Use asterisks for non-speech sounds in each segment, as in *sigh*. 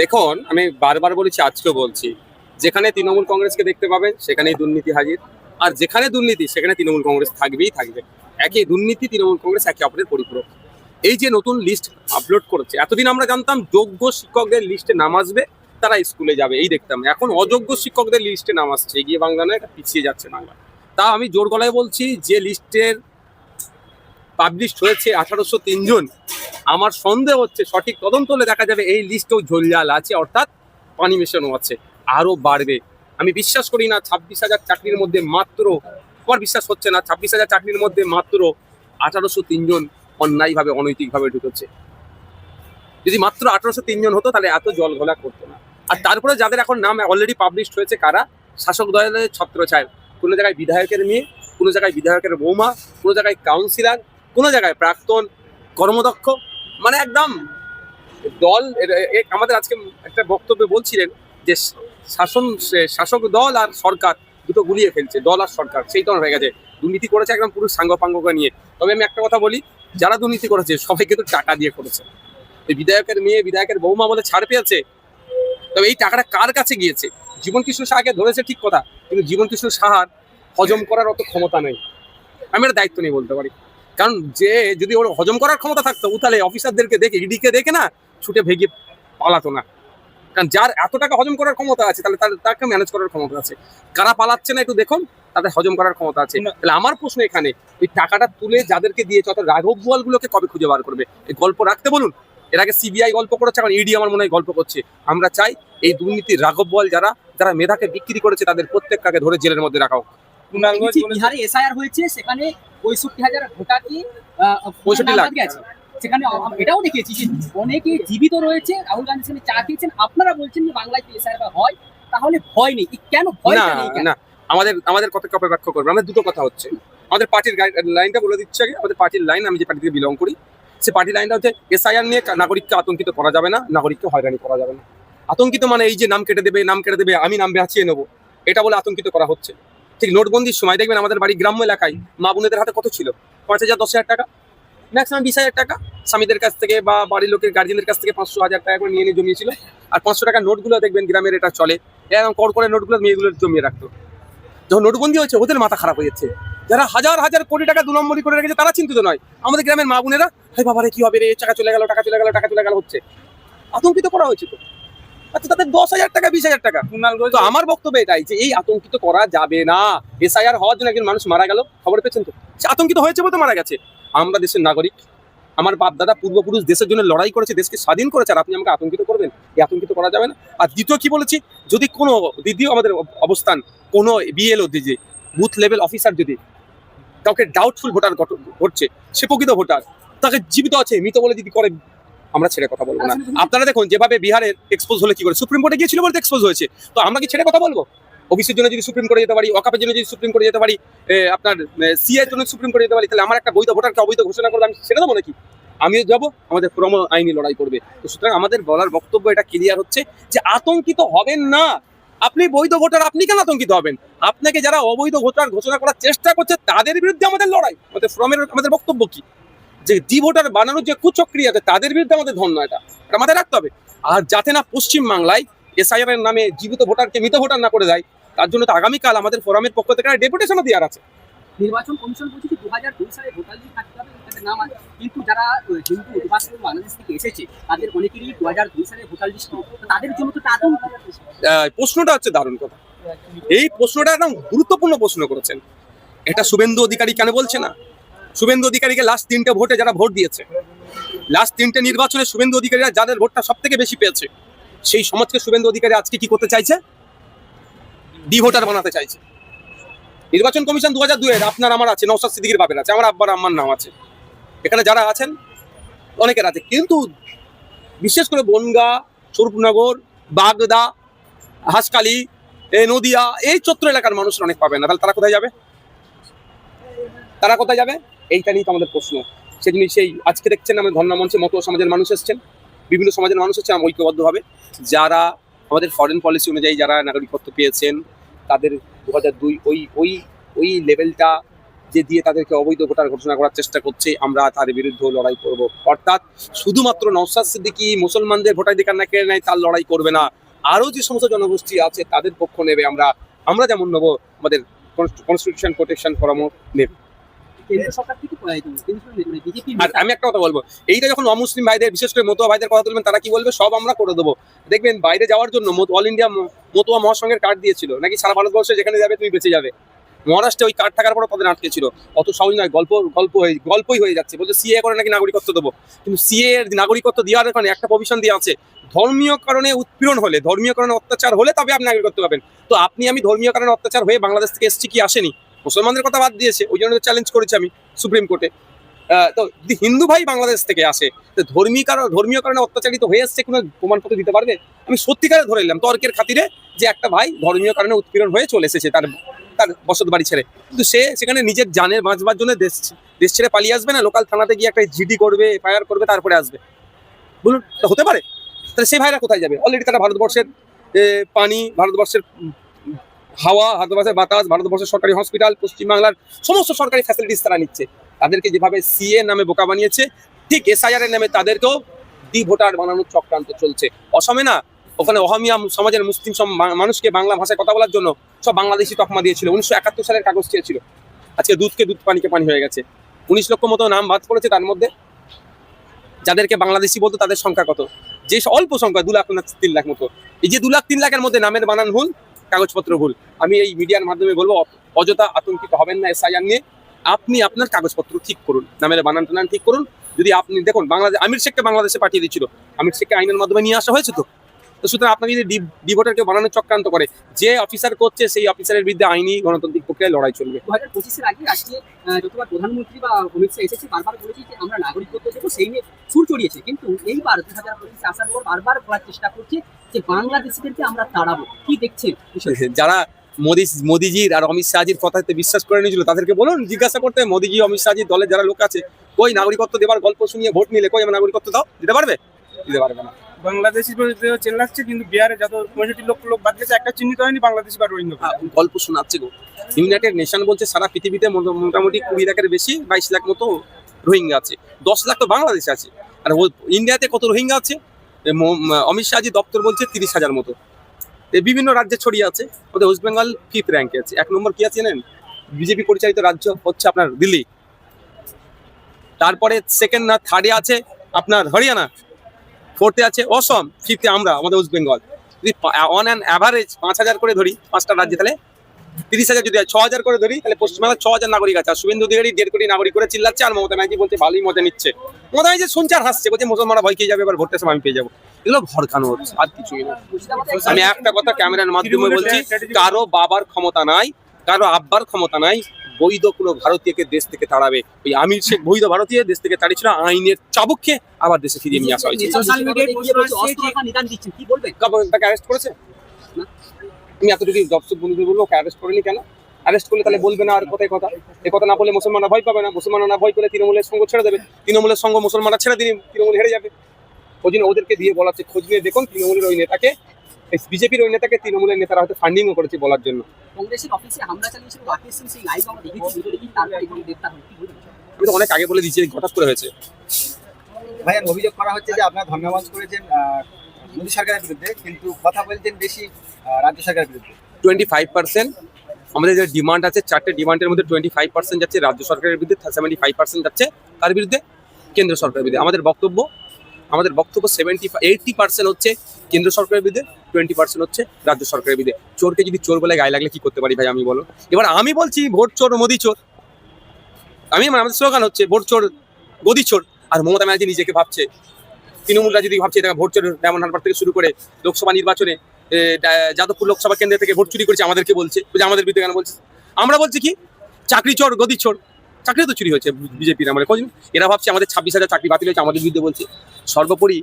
দেখুন, আমি বারবার বলেছি, আজকেও বলছি, যেখানে তৃণমূল কংগ্রেসকে দেখতে পাবেন, সেখানেই দুর্নীতি হাজির। আর যেখানে দুর্নীতি, সেখানে তৃণমূল কংগ্রেস থাকবেই থাকবে। একই দুর্নীতি, তৃণমূল কংগ্রেস একে অপরের পরিপূরক। এই যে নতুন লিস্ট আপলোড করেছে, এতদিন আমরা জানতাম যোগ্য শিক্ষকদের লিস্টে নাম আসবে, তারা স্কুলে যাবে, এই দেখতাম। এখন অযোগ্য শিক্ষকদের লিস্টে নাম আসছে, এগিয়ে বাংলা নয় পিছিয়ে যাচ্ছে বাংলা। তা আমি জোর গলায় বলছি, যে লিস্টের পাবলিশড হয়েছে আঠারোশো তিনজন আমার সন্দেহ হচ্ছে সঠিক তদন্ত হলে দেখা যাবে এই লিস্টেও ঝোলজাল আছে, অর্থাৎ পানি মেশানো আছে, আরও বাড়বে। আমি বিশ্বাস করি না, ছাব্বিশ হাজার চাকরির মধ্যে মাত্র, আমার বিশ্বাস হচ্ছে না, ছাব্বিশ হাজার চাকরির মধ্যে মাত্র আঠারোশো তিনজন অন্যায়ভাবে, অনৈতিকভাবে ঢুকেছে। যদি মাত্র আঠারোশো তিনজন হতো, তাহলে এত জল ঘোলা করতো না। আর তারপরে যাদের এখন নাম অলরেডি পাবলিশড হয়েছে, কারা? শাসক দলের ছত্রছায় কোনো জায়গায় বিধায়কের মেয়ে, কোনো জায়গায় বিধায়কের বৌমা, কোনো জায়গায় কাউন্সিলর কোনো জায়গায় প্রাক্তন কর্মদক্ষ মানে একদম দল আমাদের আজকে একটা বক্তব্যে বলছিলেন যে শাসন শাসক দল আর সরকার দুটো গুলিয়ে ফেলছে, দল আর সরকার, সেই ধরনের হয়ে গেছে। দুর্নীতি করেছে একদম পুরো সাঙ্গপাঙ্গকে নিয়ে। তবে আমি একটা কথা বলি, যারা দুর্নীতি করেছে সবাই কিন্তু টাকা দিয়ে করেছে। বিধায়কের মেয়ে, বিধায়কের বৌমা বলে ছাড় পেয়েছে। তবে এই টাকাটা কার কাছে গিয়েছে? জীবন কৃষ্ণ সাহাকে ধরেছে ঠিক কথা, কিন্তু জীবন কৃষ্ণ সাহার হজম করার অত ক্ষমতা নেই। আমি একটা দায়িত্ব নিয়ে বলতে পারি। কারণ যে যদি ওর হজম করার ক্ষমতা থাকতো ও তাহলে অফিসারদেরকে দেখে ইডিকে দেখে না ছুটে ভেগে পালাতো না। কারণ যার এত টাকা হজম করার ক্ষমতা আছে তাহলে তার তাকে ম্যানেজ করার ক্ষমতা আছে। কারা পালাচ্ছে না একটু দেখুন তাদের হজম করার ক্ষমতা আছে। তাহলে আমার প্রশ্ন এখানে ওই টাকাটা তুলে যাদেরকে দিয়েছে অত রাঘব বোয়ালগুলোকে কবে খুঁজে বার করবে? এই গল্প রাখতে বলুন। এর আগে সিবিআই গল্প করেছে এখন ইডি আমার মনে হয় গল্প করছে। আমরা চাই এই দুর্নীতির রাঘব বোয়াল যারা যারা মেধাকে বিক্রি করেছে তাদের প্রত্যেকটাকে ধরে জেলের মধ্যে রাখা হোক। বিহারে এসআইআর হয়েছে সেখানে পঁয়ষট্টি হাজার ভোটারকে আহ, 65 লাখ। গেছে। সেখানে এটাও দেখেছি যে অনেকে জীবিত রয়েছে রাহুল গান্ধীর সঙ্গে চা খেয়েছেন। আপনারা বলছেন যে বাংলায় এসআইআর হয় তাহলে ভয় নেই। কেন ভয় না আমাদের আমাদের কথা কপে ব্যাখ্যা করব আমাদের দুটো কথা হচ্ছে। আমাদের পার্টির লাইনটা বলে দিচ্ছে আগে। আমাদের পার্টির লাইন আমি যে পার্টি থেকে বিলং করি সে পার্টির লাইনটা হচ্ছে এসআইআর নিয়ে নাগরিককে আতঙ্কিত করা যাবে না নাগরিককে হয়রানি করা যাবে না। আতঙ্কিত মানে এই যে নাম কেটে দেবে নাম কেটে দেবে আমি নাম বাঁচিয়ে নেব। এটা বলে আতঙ্কিত করা হচ্ছে। ঠিক নোটবন্দির সময় দেখবেন আমাদের বাড়ি গ্রাম্য এলাকায় মা বোনেদের হাতে কত ছিল? পাঁচ হাজার, দশ হাজার টাকা। ম্যাক্সিমাম বিশ হাজার টাকা। স্বামীদের কাছ থেকে বা বাড়ির লোকের গার্জেনদের কাছ থেকে পাঁচশো হাজার টাকা করে নিয়ে নিয়ে জমিয়েছিল। আর পাঁচশো টাকার নোটগুলো দেখবেন গ্রামের এটা চলে। এরকম কর করে নোটগুলো মেয়েগুলো জমিয়ে রাখতো। যখন নোটবন্দি হয়েছে, ওদের মাথা খারাপ হয়ে যাচ্ছে। যারা হাজার হাজার কোটি টাকা দু নম্বরই করে রেখেছে, তারা চিন্তিত নয়। আমাদের গ্রামের মা বোনেরা, হে বাবারে, কি হবে রে? টাকা চলে গেল, টাকা চলে গেল, টাকা চলে গেল হচ্ছে। আতঙ্কিত করা হয়েছে তো। আচ্ছা তাদের দশ হাজার টাকা বিশ হাজার টাকা। কুণালগঞ্জ তো আমার বক্তব্য এটাই যে এই আতঙ্কিত করা যাবে না। এসআইআর হওয়ার জন্য একজন মানুষ মারা গেল খবর পেয়েছেন তো? সে আতঙ্কিত হয়েছে বলতে মারা গেছে। আমরা দেশের নাগরিক আমার বাপ দাদা পূর্বপুরুষ দেশের জন্য লড়াই করেছে দেশকে স্বাধীন করেছে আর আপনি আমাকে আতঙ্কিত করবেন? এই আতঙ্কিত করা যাবে না। আর দ্বিতীয় কি বলেছি? যদি কোনো দ্বিতীয় আমাদের অবস্থান কোনো বিএলও যে বুথ লেভেল অফিসার যদি কাউকে ডাউটফুল ভোটার ঘটছে সে প্রকৃত ভোটার তাকে জীবিত আছে মৃত বলে যদি করে আমরা ছেড়ে কথা বলব না। আপনারা দেখুন যেভাবে বিহারের এক্সপোজ হলে কি করে? সুপ্রিম কোর্টে গিয়েছিল বলতে এক্সপোজ হয়েছে। তো আমরা কি ছেড়ে কথা বলব? ওবিসির জন্য যদি সুপ্রিম কোর্টে যেতে পারি ওকাপের জন্য যদি সুপ্রিম কোর্টে যেতে পারি আপনার সিআই জন্য সুপ্রিম কোর্টে যেতে পারি তাহলে আমার একটা বৈধ ভোটারকে অবৈধ ঘোষণা করবে আমি ছেড়ে দেবো নাকি? আমিও যাব আমাদের ক্রম আইনি লড়াই করবে। তো সুতরাং আমাদের বলার বক্তব্য এটা ক্লিয়ার হচ্ছে যে আতঙ্কিত হবেন না। আপনি বৈধ ভোটার আপনি কেন আতঙ্কিত হবেন? আপনাকে যারা অবৈধ ভোটার ঘোষণা করার চেষ্টা করছে তাদের বিরুদ্ধে আমাদের লড়াই। আমাদের ফ্রমের আমাদের বক্তব্য কি? যে ডি ভোটার বানানোর যে কুচক্রিয়া আছে তাদের বিরুদ্ধে আমাদের ধন্য এটা। এটা মাথায় রাখতে হবে। আর যাতে না পশ্চিম বাংলায় এসআইআর এর নামে জীবিত ভোটারকে মৃত ভোটার না করে দেয় তার জন্য তো আগামীকাল আমাদের ফোরামের পক্ষ থেকে একটা ডেপুটেশনও দেওয়ার আছে। নির্বাচন কমিশন বলছে যে দু হাজার দুই সালে ভোটার লিস্ট থাকতে হবে তাদের নাম আছে। কিন্তু যারা আহ, হিন্দু অধিবাসী বাংলাদেশ থেকে এসেছে তাদের অনেকেরই দু হাজার দুই সালে ভোটার লিস্ট তাদের জন্য তো আতঙ্ক প্রশ্নটা হচ্ছে দারুণ কথা। এই প্রশ্নটা একদম গুরুত্বপূর্ণ প্রশ্ন করেছেন। এটা শুভেন্দু অধিকারী কেন বলছে না? শুভেন্দু অধিকারীকে লাস্ট তিনটে ভোটে যারা ভোট দিয়েছে লাস্ট তিনটে নির্বাচনে শুভেন্দু অধিকারীরা যাদের ভোটটা সব থেকে বেশি পেয়েছে, সেই সমাজকে শুভেন্দু অধিকারী আজকে কি করতে চাইছে? ডি ভোটার বানাতে চাইছে। নির্বাচন কমিশন দু হাজার দুয়ের আপনার আমার আছে নৌসাদ সিদ্দিকির বাপের আছে, আমার আব্বার আম্মার নাম আছে। এখানে যারা আছেন, অনেকের আছে, কিন্তু বিশেষ করে বনগা, স্বরূপনগর, বাগদা হাসকালি নদিয়া, এই চত্র এলাকার মানুষরা অনেক পাবে না। তাহলে তারা কোথায় যাবে? তারা কোথায় যাবে? এইটা নিয়ে তো আমাদের প্রশ্ন। সেজন্য সেই আজকে দেখছেন আমাদের ধর্ণা মতো সমাজের মানুষ এসছেন, বিভিন্ন সমাজের মানুষ এসছেন ঐক্যবদ্ধভাবে। যারা আমাদের ফরেন পলিসি অনুযায়ী যারা নাগরিকত্ব পেয়েছেন, তাদের দু দুই ওই ওই ওই লেভেলটা যে দিয়ে তাদেরকে অবৈধ ভোটার ঘোষণা করার চেষ্টা করছে, আমরা তার বিরুদ্ধে লড়াই করব। অর্থাৎ শুধুমাত্র নওসাদ সিদ্দিকি মুসলমানদের ভোটাধিকার না কেড়ে নেয়, তার লড়াই করবে না। আরও যে সমস্ত জনগোষ্ঠী আছে, তাদের পক্ষ নেবে, আমরা আমরা যেমন নেব, আমাদের কনস্টিটিউশন প্রোটেকশন ফোরামও নেবে। আর আমি একটা কথা বলব, এইটা যখন অমুসলিম ভাইদের, বিশেষ করে মতুয়া ভাইদের কথা তুলবেন, তারা কি বলবে? সব আমরা করে দেবো। দেখবেন, বাইরে যাওয়ার জন্য অল ইন্ডিয়া মতুয়া মহাসংঘের কার্ড দিয়েছিল। নাকি সারা ভারতবর্ষে যেখানে যাবে, তুমি বেঁচে যাবে। মহারাষ্ট্রে ওই কার্ড থাকার পরও তাদের আটকে ছিল। অত সহজ নয়, গল্প গল্প হয়ে গল্পই হয়ে যাচ্ছে। বলছে সিএ করে নাকি নাগরিকত্ব দেবো? কিন্তু সিএ এর নাগরিকত্ব দেওয়ার এখানে একটা প্রভিশন দেওয়া আছে। ধর্মীয় কারণে উৎপীড়ন হলে, ধর্মীয় কারণে অত্যাচার হলে তবে আপনি নাগরিকত্ব পাবেন। তো আপনি, আমি ধর্মীয় কারণে অত্যাচার হয়ে বাংলাদেশ থেকে এসছি কি আসেনি? মুসলমানদের কথা বাদ দিয়েছে, ওই জন্য চ্যালেঞ্জ করেছি আমি সুপ্রিম কোর্টে। তো যদি হিন্দু ভাই বাংলাদেশ থেকে আসে, তো ধর্মীয় কারণ ধর্মীয় কারণে অত্যাচারিত হয়ে আসছে কোনো প্রমাণপত্র দিতে পারবে? আমি সত্যিকারে ধরে নিলাম, তর্কের খাতিরে যে একটা ভাই ধর্মীয় কারণে উৎপীড়ন হয়ে চলে এসেছে তার তার বসত বাড়ি ছেড়ে। কিন্তু সে সেখানে নিজের জানের বাঁচবার জন্য দেশ দেশ ছেড়ে পালিয়ে আসবে না লোকাল থানাতে গিয়ে একটা জিডি করবে এফআইআর করবে, তারপরে আসবে। বলুন হতে পারে? তাহলে সেই ভাইরা কোথায় যাবে? অলরেডি তারা ভারতবর্ষের পানি, ভারতবর্ষের হাওয়া ভারতবর্ষের বাতাস, ভারতবর্ষের সরকারি হসপিটাল, পশ্চিমবাংলার সমস্ত সরকারি ফ্যাসিলিটিস তারা নিচ্ছে। তাদেরকে যেভাবে সিএ নামে বোকা বানিয়েছে, ঠিক এসআইআর এর নামে তাদেরকেও ডি ভোটার বানানোর চক্রান্ত চলছে। অসমে না, ওখানে অহমিয়া সমাজের মুসলিম মানুষকে বাংলা ভাষায় কথা বলার জন্য সব বাংলাদেশি তকমা দিয়েছিল। উনিশশো একাত্তর সালের কাগজ চেয়েছিল। আজকে দুধকে দুধ পানিকে পানি হয়ে গেছে। উনিশ লক্ষ মতো নাম বাদ পড়েছে তার মধ্যে। যাদেরকে বাংলাদেশি বলতো তাদের সংখ্যা কত? যে অল্প সংখ্যা, দু লাখ তিন লাখ মতো। এই যে দু লাখ, তিন লাখের মধ্যে নামের বানান ভুল কাগজপত্র ভুল। আমি এই মিডিয়ার মাধ্যমে বলব অযথা আতঙ্কিত হবেন না এসআইআর নিয়ে। আপনি আপনার কাগজপত্র ঠিক করুন নামের বানান টানান ঠিক করুন। যদি আপনি দেখুন বাংলাদেশ আমির শেখকে বাংলাদেশে পাঠিয়ে দিচ্ছিল। আমির শেখকে আইনের মাধ্যমে নিয়ে আসা হয়েছে তো? তো সুতরাং আপনাকে যদি ডি- ডিভোটারকে বানানোর চক্রান্ত করে যে অফিসার করছে সেই অফিসারের বিরুদ্ধে আইনি গণতান্ত্রিক প্রক্রিয়ায় লড়াই চলবে। দু হাজার পঁচিশের আগে আজকে যতবার প্রধানমন্ত্রী বা অমিত শাহ এসেছে বারবার বলেছি যে আমরা নাগরিকত্ব দেবো সেই নিয়ে সুর চড়িয়েছে। কিন্তু এইবার দু হাজার পঁচিশে আসার পর বারবার বলার চেষ্টা করছে যে বাংলাদেশিদেরকে আমরা তাড়াবো। কি দেখছেন *laughs* যারা মোদি মোদিজির আর অমিত শাহজির কথাতে বিশ্বাস করে নিয়েছিল তাদেরকে বলুন জিজ্ঞাসা করতে মোদিজি অমিত শাহজির দলের যারা লোক আছে কই নাগরিকত্ব দেবার গল্প শুনিয়ে ভোট নিলে কই আমার নাগরিকত্ব দাও? দিতে পারবে? দিতে পারবে না। কিন্তু বিহারে যত লোক বাদ একটা চিহ্নিত হয়নি বা রোহিঙ্গা গল্প শোনাচ্ছে গো বলছে সারা পৃথিবীতে মোটা- মোটামুটি কুড়ি লাখের বেশি, বাইশ লাখ মতো রোহিঙ্গা আছে। দশ লাখ তো বাংলাদেশে আছে। আর ইন্ডিয়াতে কত রোহিঙ্গা আছে? অমিত শাহজি দপ্তর বলছে, তিরিশ হাজার মতো। বিভিন্ন রাজ্যে ছড়িয়ে আছে। ওদের ওয়েস্ট বেঙ্গল ফিফথ র্যাঙ্কে আছে? এক নম্বর কি আছে জানেন? বিজেপি পরিচালিত রাজ্য হচ্ছে আপনার দিল্লি। তারপরে সেকেন্ড না থার্ডে আছে আপনার হরিয়ানা। ফোর্থে আছে অসম ফিফথে আমরা আমাদের ওয়েস্ট বেঙ্গল যদি অন অ্যান অ্যাভারেজ পাঁচ হাজার করে ধরি পাঁচটা রাজ্যে তাহলে তিরিশ হাজার যদি ছ হাজার করে ধরি তাহলে পশ্চিমবাংলার ছ হাজার নাগরিক আছে। আর শুভেন্দু অধিকারী দেড় কোটি নাগরিক করে চিল্লাচ্ছে আর মমতা ব্যানার্জি বলছে ভালোই মজা নিচ্ছে। মমতা ব্যানার্জি শুনছে আর হাসছে বলছে মুসলমানরা ভয় খেয়ে যাবে এবার ভোটের সময় আমি পেয়ে যাব। এগুলো ভরকানো হচ্ছে আর কিছুই না। আমি একটা কথা ক্যামেরার মাধ্যমে বলছি কারও বাবার ক্ষমতা নাই কারও আব্বার ক্ষমতা নাই বৈধ কোনো ভারতীয়কে দেশ থেকে তাড়াবে। ওই আমির শেখ বৈধ ভারতীয় দেশ থেকে তাড়িয়েছিল আইনের চাবুককে আবার দেশে ফিরিয়ে নিয়ে আসা হয়েছে। সোশ্যাল মিডিয়ায় গিয়ে বলছে অস্ত্র রাখা নিদান দিচ্ছেন কি বলবেন? কাপড়- তাকে অ্যারেস্ট করেছে? না। তুমি এতটুকু দর্শক বন্ধুদের বলব ওকে অ্যারেস্ট করেনি কেন? অ্যারেস্ট করলে তাহলে বলবে না আর কোথায় কথা। এ কথা না বলে মুসলমানরা ভয় পাবে না। মুসলমানরা না ভয় পেলে তৃণমূলের সঙ্গ ছেড়ে দেবে। তৃণমূলের সঙ্গ মুসলমানরা ছেড়ে দিন তৃণমূল হেরে যাবে। ওই জন্য ওদেরকে দিয়ে বলাচ্ছে খোঁজ নিয়ে দেখুন তৃণমূলের ওই নেতাকে বিজেপির ওই নেতাকে তৃণমূলের নেতারা হয়তো ফান্ডিংও করেছে বলার জন্য। কংগ্রেসের অফিসে হামলা চালিয়েছিল রাকেশ সিং সেই লাইভ আমরা দেখেছি তারপরে এগুলো গ্রেপ্তার হল কি বলবেন আমি তো অনেক আগে বলে দিয়েছি হঠাৎ করে হয়েছে। ভাইয়া অভিযোগ করা হচ্ছে যে আপনারা ধর্মমঞ্চ করেছেন মোদী সরকারের বিরুদ্ধে কিন্তু কথা বলছেন বেশি রাজ্য সরকারের বিরুদ্ধে। টোয়েন্টি ফাইভ পার্সেন্ট আমাদের যে ডিমান্ড আছে চারটে ডিমান্ডের মধ্যে টোয়েন্টি ফাইভ পার্সেন্ট যাচ্ছে রাজ্য সরকারের বিরুদ্ধে সেভেন্টি ফাইভ পার্সেন্ট যাচ্ছে তার বিরুদ্ধে কেন্দ্র সরকারের বিরুদ্ধে। আমাদের বক্তব্য আমাদের বক্তব্য সেভেন্টি এইটটি পার্সেন্ট হচ্ছে কেন্দ্র সরকারের বিরুদ্ধে টোয়েন্টি পার্সেন্ট হচ্ছে রাজ্য সরকারের বিরুদ্ধে। চোরকে যদি চোর বলে গায়ে লাগলে কি করতে পারি ভাই আমি বলো? এবার আমি বলছি ভোট চোর, মোদি চোর। আমি আমাদের স্লোগান হচ্ছে ভোট চোর গদি চোর। আর মমতা ব্যানার্জি নিজেকে ভাবছে। তৃণমূলরা যদি ভাবছে এটা ভোট চোর, ডায়মন্ড হারবার থেকে শুরু করে লোকসভা নির্বাচনে যাদবপুর লোকসভা কেন্দ্র থেকে ভোট চুরি করেছে, আমাদেরকে বলছে, আমাদের বিরুদ্ধে কেন বলছে? আমরা বলছি কি? চাকরি চোর, গদি চোর। চাকরি তো চুরি হয়েছে বিজেপির আমলে কদিন। এরা ভাবছে আমাদের ছাব্বিশ হাজার চাকরি বাতিল হয়েছে আমাদের বিরুদ্ধে বলছে। সর্বোপরি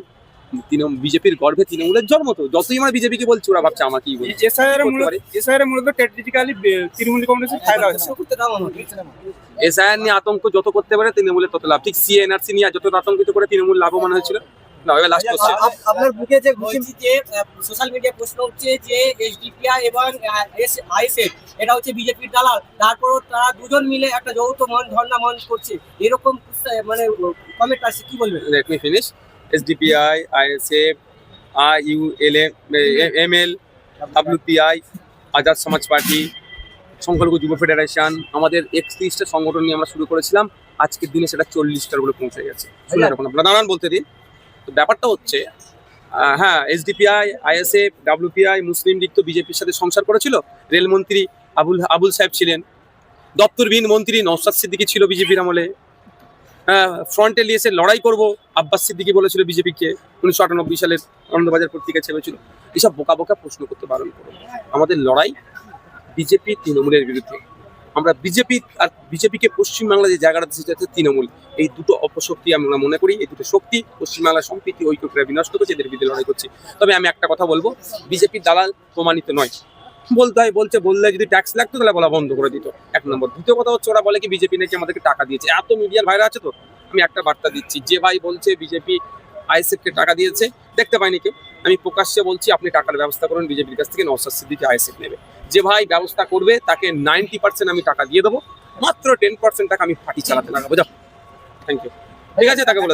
তৃণমূল বিজেপির গর্ভে তৃণমূলের জন্ম তো। যতই আমরা বিজেপিকে বলছি ওরা ভাবছে আমাকেই বলছে। এসআইআর করতে মূলত পারে। এসআইআর মূলত স্ট্র্যাটেজিক্যালি তৃণমূল কংগ্রেসের ফায়দা হচ্ছে এসআইআর নিয়ে আতঙ্ক যত করতে পারে তৃণমূলের তত লাভ। ঠিক সিএনআরসি নিয়ে যত আতঙ্কিত করে তৃণমূল লাভবান হয়েছিল না এবার লাস্ট কোশ্চেন আপনার বুকে যে ঘুষি সোশ্যাল মিডিয়া প্রশ্ন হচ্ছে যে এসডিপিআই এবং আইএসএফ এটা হচ্ছে বিজেপির দালাল তারপরও তারা দুজন মিলে একটা যৌথ মন ধর্ণা মঞ্চ করছে। এরকম মানে কমেন্ট আসছে কি বলবেন? ISF, IULM, ML, WPI, Azad সমাজ পার্টি সংখ্যালঘু যুব ফেডারেশন আমাদের একত্রিশটা সংগঠন নিয়ে আমরা শুরু করেছিলাম। আজকের দিনে সেটা চল্লিশটার উপরে পৌঁছে গেছে। দাঁড়ান বলতে দিন। তো ব্যাপারটা হচ্ছে হ্যাঁ SDPI, ISF, WPI, Muslim League তো বিজেপির সাথে সংসার করেছিল। রেলমন্ত্রী আবুল আবুল সাহেব ছিলেন। দপ্তরবিহীন মন্ত্রী নওশাদ সিদ্দিকি ছিল বিজেপির আমলে। ফ্রন্টে নিয়ে এসে লড়াই করব, আব্বাস সিদ্দিকি বলেছিল বিজেপিকে। উনিশশো আটানব্বই সালের আনন্দবাজার পত্রিকা ছেপেছিল। এসব বোকা বোকা প্রশ্ন করতে বারণ করো। আমাদের লড়াই বিজেপি তৃণমূলের বিরুদ্ধে। আমরা বিজেপি আর বিজেপিকে পশ্চিমবাংলা যে জায়গাটা দিচ্ছে হচ্ছে তৃণমূল। এই দুটো অপশক্তি আমরা মনে করি, এই দুটো শক্তি পশ্চিমবাংলার সম্প্রীতি ঐক্যকে বিনষ্ট করছে, এদের বিরুদ্ধে লড়াই করছে। তবে আমি একটা কথা বলব বিজেপির দালাল প্রমাণিত নয়। বলতে হয়, বলছে, বললে যদি ট্যাক্স লাগতো, তাহলে বলা বন্ধ করে দিত। এক নম্বর। দ্বিতীয় কথা হচ্ছে, ওরা বলে কি বিজেপি নাকি আমাদেরকে টাকা দিয়েছে। এত মিডিয়ার ভাইরা আছে তো? আমি একটা বার্তা দিচ্ছি, যে ভাই বলছে বিজেপি আইএসএফকে টাকা দিয়েছে, দেখতে পাইনি কেউ। আমি প্রকাশ্যে বলছি, আপনি টাকার ব্যবস্থা করুন, বিজেপির কাছ থেকে নওসাদ সিদ্দিকি আইএসএফ নেবে। যে ভাই ব্যবস্থা করবে, তাকে নাইনটি পার্সেন্ট আমি টাকা দিয়ে দেবো, মাত্র টেন পার্সেন্ট টাকা আমি ফাটি চালাতে লাগাবো। যাও। থ্যাংক ইউ ঠিক আছে, তাকে বলে।